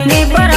ની બર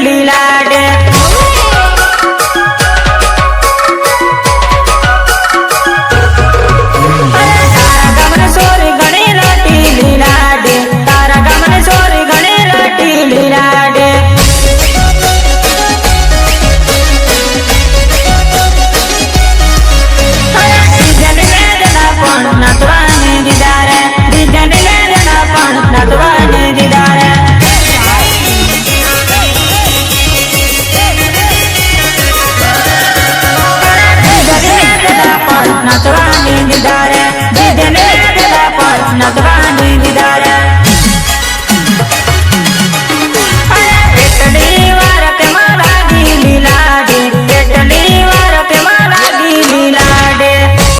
lila